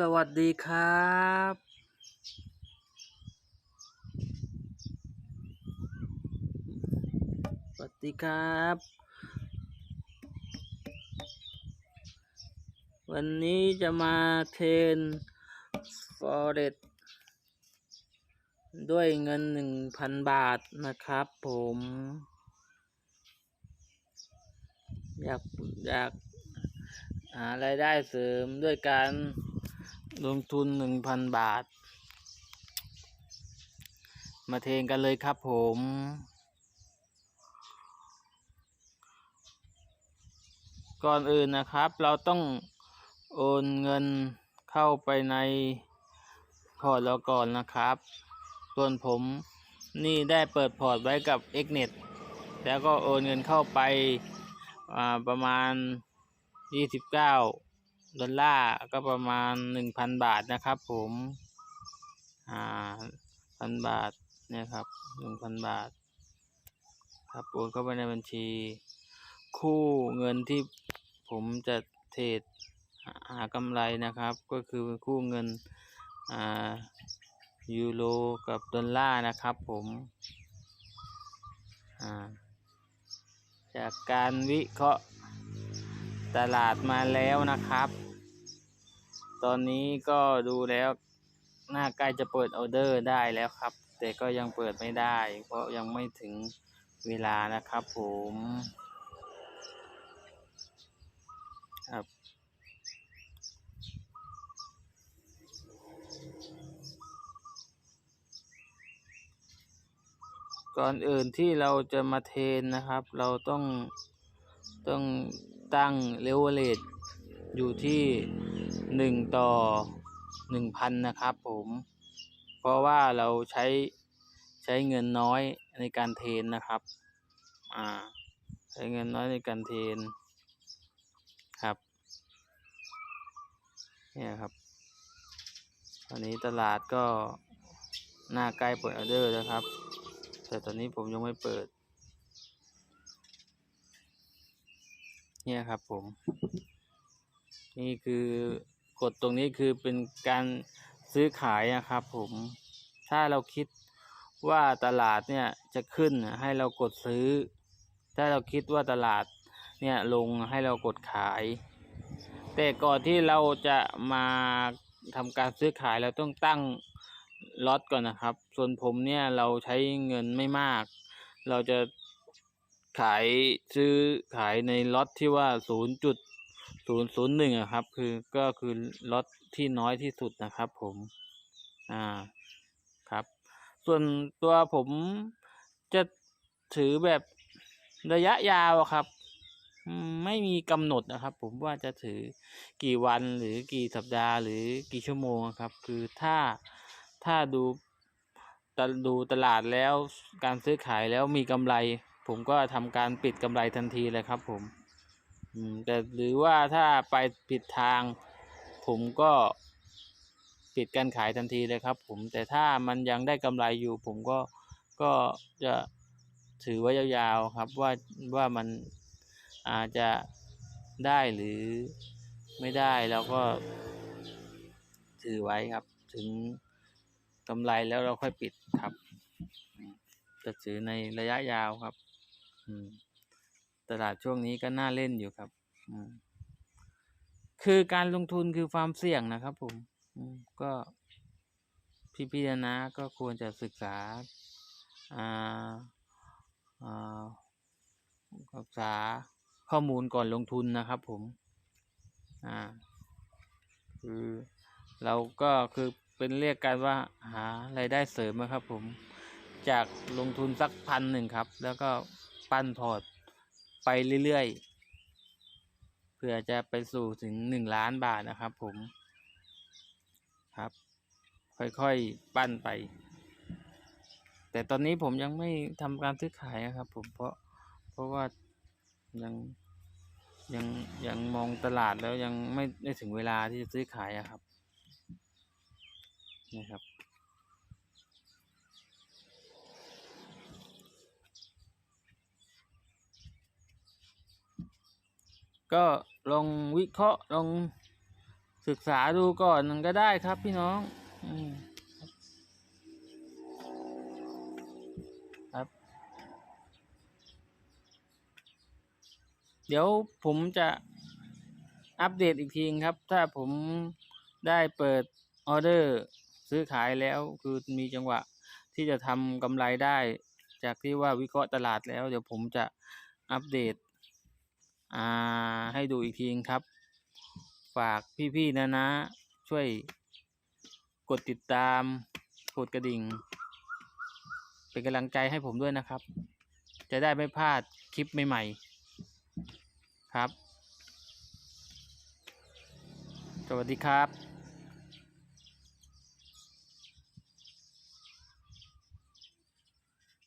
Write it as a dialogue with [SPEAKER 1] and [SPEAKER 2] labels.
[SPEAKER 1] สวัสดีครับสวัสดีครับ วันนี้จะมาเทรนฟอเรสด้วยเงินหนึ่งพันบาทนะครับผม อยาก อยากหารายได้เสริมด้วยการ ลงทุนหนึ่งพันบาท มาเทรนกันเลยครับผม ก่อนอื่นนะครับ เราต้องโอนเงินเข้าไปในพอร์ตเราก่อนนะครับ ส่วนผมนี่ได้เปิดพอร์ตไว้กับ Xnet แล้วก็โอนเงินเข้าไปประมาณยี่สิบเก้า ดอลลาร์ก็ประมาณหนึ่งพันบาทนะครับผมอ่าพันบาทเนี่ยครับหนึ่งพันบาท ครับโอนเข้าไปในบัญชี คู่เงินที่ผมจะเทรดหาหากำไรนะครับ ก็คือคู่เงินอ่ายูโรกับดอลลาร์นะครับผมอ่าจากการวิเคราะห์ ตลาดมาแล้วนะครับ ตอนนี้ก็ดูแล้วน่าใกล้จะเปิดออเดอร์ได้แล้วครับ แต่ก็ยังเปิดไม่ได้ เพราะยังไม่ถึงเวลานะครับผมครับก่อนอื่นที่เราจะมาเทนนะครับ เราต้องต้อง ตั้งเลเวลเลตอยู่ที่หนึ่งต่อหนึ่งพันนะครับผม เพราะว่าเราใช้ใช้เงินน้อยในการเทรนนะครับ อ่า ใช้เงินน้อยในการเทรนครับ เนี่ยครับ ตอนนี้ตลาดก็หน้าใกล้เปิดออเดอร์แล้วครับ แต่ตอนนี้ผมยังไม่เปิด เนี่ยครับผม นี่คือกดตรงนี้คือเป็นการซื้อขายนะครับผมถ้าเราคิดว่าตลาดเนี่ยจะขึ้นให้เรากดซื้อ ถ้าเราคิดว่าตลาดเนี่ยลงให้เรากดขาย แต่ก่อนที่เราจะมาทำการซื้อขายเราต้องตั้งล็อตก่อนนะครับ ส่วนผมเนี่ยเราใช้เงินไม่มาก เราจะ ขายซื้อขายในล็อตที่ว่าศูนย์จุดศูนย์ศูนย์หนึ่งอะครับ คือก็คือล็อตที่น้อยที่สุดนะครับ ผมอ่าครับ ส่วนตัวผมจะถือแบบระยะยาวอะครับ ไม่มีกำหนดนะครับ ผมว่าจะถือกี่วันหรือกี่สัปดาห์ หรือกี่ชั่วโมงครับ คือถ้าถ้าดูตะดูตลาดแล้วการซื้อขายแล้วมีกำไร ผมก็ทำการปิดกำไรทันทีเลยครับผมแต่หรือว่าถ้าไปผิดทาง ผมก็ปิดการขายทันทีเลยครับ ผมแต่ถ้ามันยังได้กำไรอยู่ ผมก็ก็จะถือไว้ยาวๆครับว่าว่ามันอาจจะได้หรือไม่ได้เราก็ถือไว้ครับ ถึงกำไรแล้วเราค่อยปิดครับจะถือในระยะยาวครับ ตลาดช่วงนี้ก็น่าเล่นอยู่ครับคือการลงทุนคือความเสี่ยงนะครับ ผมก็พี่พี่ๆนะก็ควรจะศึกษาอ่าอ่าศึกษาข้อมูลก่อนลงทุนนะครับ ผม อ่า คือเราก็คือเป็นเรียกกันว่าหารายได้เสริมนะครับ ผมจากลงทุนสักพันหนึ่งครับ แล้วก็ ปั้นพอร์ตไปเรื่อยๆ เพื่อจะไปสู่ถึงหนึ่งล้านบาทนะครับผมครับ ค่อยๆ ปั้นไป แต่ตอนนี้ผมยังไม่ทำการซื้อขายนะครับผมเพราะเพราะว่ายังยังยังมองตลาดแล้วยังไม่ได้ถึงเวลาที่จะซื้อขายอะครับนะครับ ก็ลองวิเคราะห์ลองศึกษาดูก่อนก็ได้ครับพี่น้องอครับ เดี๋ยวผมจะอัปเดตอีกทีครับ ถ้าผมได้เปิดออเดอร์ซื้อขายแล้วคือมีจังหวะที่จะทำกำไรได้ จากที่ว่าวิเคราะห์ตลาดแล้ว เดี๋ยวผมจะอัปเดต อ่าให้ดูอีกทีครับ ฝากพี่ๆนะนะ ช่วยกดติดตามกดกระดิ่ง เป็นกำลังใจให้ผมด้วยนะครับ จะได้ไม่พลาดคลิปใหม่ๆ ครับ สวัสดีครับ